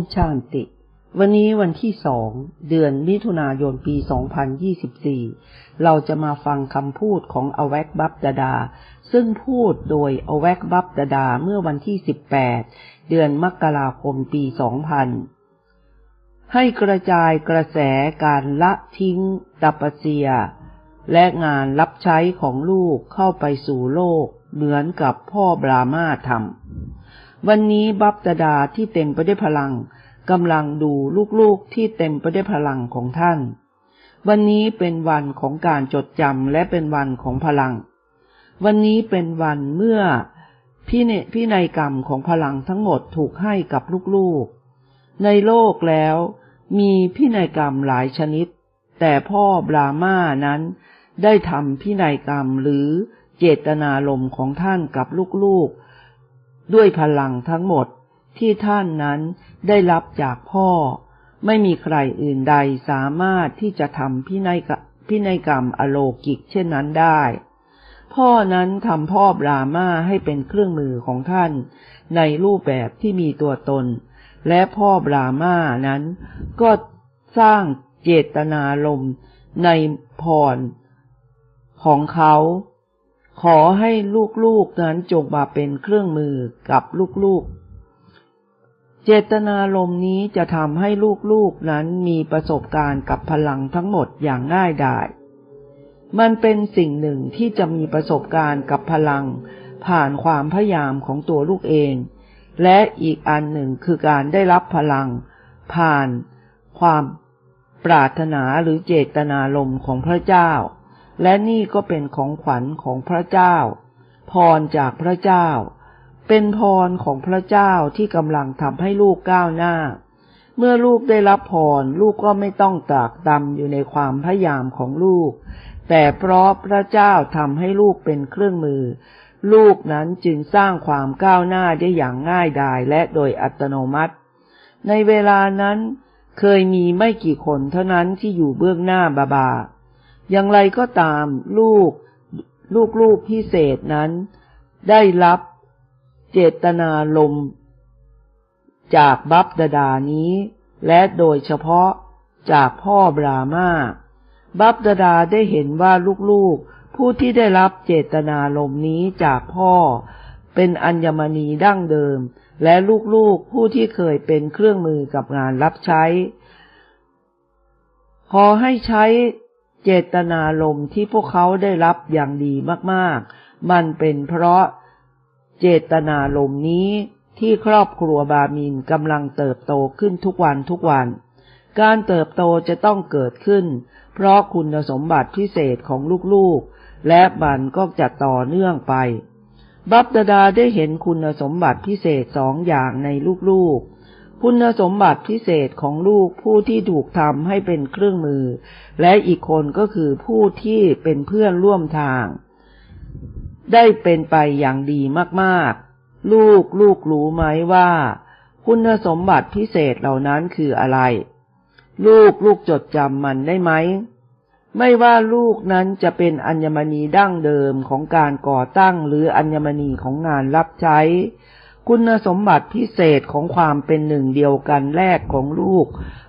มชานติ วันนี้วันที่สอง เดือนมิถุนายนปี 2024 เราจะมาฟังคำพูดของอแวกบับดาดา ซึ่งพูดโดยอแวกบับดาดาเมื่อวันที่ 18 เดือนมกราคมปี 2000 ให้กระจายกระแสการละทิ้งตัปเซีย และงานรับใช้ของลูกเข้าไปสู่โลก เหมือนกับพ่อบรามาทำ วันนี้บับดาดาที่เต็มไปด้วยพลังกำลังดูลูกๆที่เต็มไปด้วยพลังของท่าน วันนี้เป็นวันของการจดจำและเป็นวันของพลัง วันนี้เป็นวันเมื่อพิเนพินัยกรรมของพลังทั้งหมดถูกให้กับลูกๆ ในโลกแล้วมีพินัยกรรมหลายชนิด แต่พ่อบรามานั้นได้ทำพินัยกรรมหรือเจตนารมณ์ของท่านกับลูกๆ ด้วยพลังทั้งหมดที่ท่านนั้นได้รับจากพ่อ ไม่มีใครอื่นใดสามารถที่จะทำพินัยพินัยกรรมอโลกิกเช่นนั้นได้ พ่อนั้นทำพ่อบรามาให้เป็นเครื่องมือของท่าน ในรูปแบบที่มีตัวตน และพ่อบรามานั้น ก็สร้างเจตนารมในพรของเขา ขอให้ลูกๆนั้นจงมาเป็นเครื่องมือกับลูกๆ เจตนารมนี้จะทำให้ลูกๆนั้นมีประสบการณ์กับพลังทั้งหมดอย่างง่ายดาย มันเป็นสิ่งหนึ่งที่จะมีประสบการณ์กับพลัง ผ่านความพยายามของตัวลูกเอง และอีกอันหนึ่งคือการได้รับพลัง ผ่านความปรารถนาหรือเจตนารมของพระเจ้า และนี่ก็เป็นของขวัญของพระเจ้า พรจากพระเจ้า เป็นพรของพระเจ้าที่กำลังทำให้ลูกก้าวหน้า เมื่อลูกได้รับพรลูกก็ไม่ต้องตากตำอยู่ในความพยายามของลูก แต่เพราะพระเจ้าทำให้ลูกเป็นเครื่องมือ ลูกนั้นจึงสร้างความก้าวหน้าได้อย่างง่ายดายและโดยอัตโนมัติ ในเวลานั้นเคยมีไม่กี่คนเท่านั้นที่อยู่เบื้องหน้าบาบา อย่างไรก็ตามลูก ลูกๆพิเศษนั้น ได้รับเจตนาลม จากบัพดาดานี้ และโดยเฉพาะจากพ่อบรามาบัพดาดาได้เห็นว่าลูกๆ ผู้ที่ได้รับเจตนาลมนี้จากพ่อ เป็นอัญมณีดั้งเดิม และลูกๆผู้ที่เคยเป็นเครื่องมือกับงานรับใช้ ขอให้ใช้ เจตนาลมที่พวกเขาได้รับอย่างดีมากๆ มันเป็นเพราะเจตนาลมนี้ที่ครอบครัวบามินกำลังเติบโตขึ้นทุกวันทุกวัน การเติบโตจะต้องเกิดขึ้น เพราะคุณสมบัติพิเศษของลูกๆ และมันก็จะต่อเนื่องไป บับดาดาได้เห็นคุณสมบัติพิเศษสองอย่างในลูกๆ คุณสมบัติพิเศษของลูกผู้ที่ถูกทำให้เป็นเครื่องมือ และอีกคนก็คือผู้ที่เป็นเพื่อนร่วมทาง ได้เป็นไปอย่างดีมากๆ ลูกลูกรู้ไหมว่า คุณสมบัติพิเศษเหล่านั้นคืออะไร ลูกลูกจดจำมันได้ไหม ไม่ว่าลูกนั้นจะเป็นอัญมณีดั้งเดิมของการก่อตั้งหรืออัญมณีของงานรับใช้ คุณสมบัติพิเศษของความเป็นหนึ่งเดียวกันแรกของลูก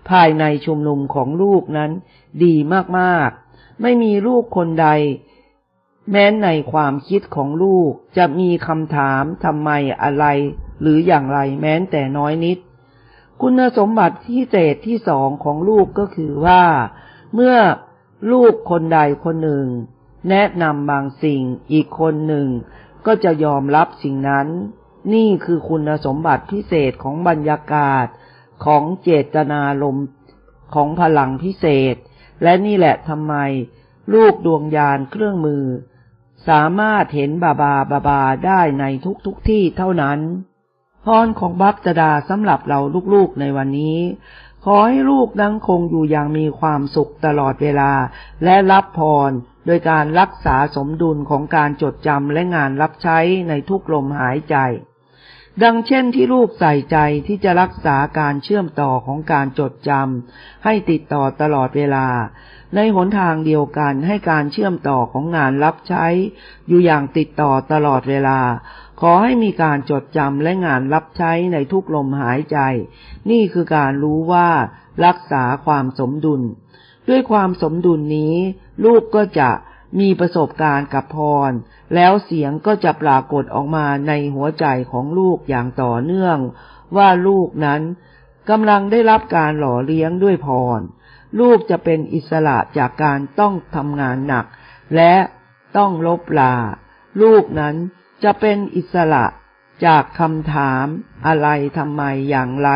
ภายในชุมนุมของลูกนั้น ดีมากๆ ไม่มีลูกคนใด แม้ในความคิดของลูกจะมีคำถามทำไมอะไร หรืออย่างไรแม้แต่น้อยนิด คุณสมบัติพิเศษที่สองของลูกก็คือว่า เมื่อลูกคนใดคนหนึ่ง แนะนำบางสิ่งอีกคนหนึ่ง ก็จะยอมรับสิ่งนั้น นี่คือคุณสมบัติพิเศษของบรรยากาศของเจตนารมของพลังพิเศษ และนี่แหละทำไม ลูกดวงยานเครื่องมือ สามารถเห็นบาบาบาบาได้ในทุกทุกที่เท่านั้นพรของบัพจดาสำหรับเราลูกๆในวันนี้ ขอให้ลูกดังคงอยู่อย่างมีความสุขตลอดเวลา และรับพรโดยการรักษาสมดุลของการจดจำและงานรับใช้ในทุกลมหายใจ ดังเช่นที่ลูกใส่ใจที่จะรักษาการเชื่อมต่อของการจดจำให้ติดต่อตลอดเวลา ในหนทางเดียวกันให้การเชื่อมต่อของงานรับใช้ อยู่อย่างติดต่อตลอดเวลา ขอให้มีการจดจำและงานรับใช้ในทุกลมหายใจ นี่คือการรู้ว่ารักษาความสมดุล ด้วยความสมดุลนี้ ลูกก็จะ มีประสบการณ์กับพร แล้วเสียงก็จะปรากฏออกมาในหัวใจของลูกอย่างต่อเนื่อง ว่าลูกนั้นกำลังได้รับการหล่อเลี้ยงด้วยพร ลูกจะเป็นอิสระจากการต้องทำงานหนัก และต้องลบลา ลูกนั้นจะเป็นอิสระจากคำถามอะไรทำไมอย่างไร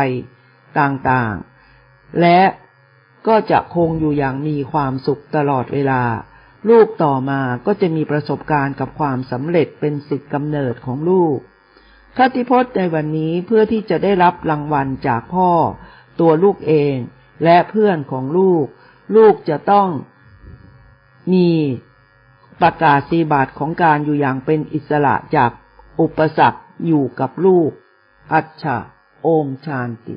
ต่างๆ และก็จะคงอยู่อย่างมีความสุขตลอดเวลา ลูกต่อมาก็จะมีประสบการณ์กับความสำเร็จเป็นสิทธิกำเนิดของลูกคติพจน์ในวันนี้เพื่อที่จะได้รับรางวัลจากพ่อ ตัวลูกเอง และเพื่อนของลูก ลูกจะต้องมีประกาศสีบัตรของการอยู่อย่างเป็นอิสระจากอุปสรรคอยู่กับลูก อัจฉาโอมชานติ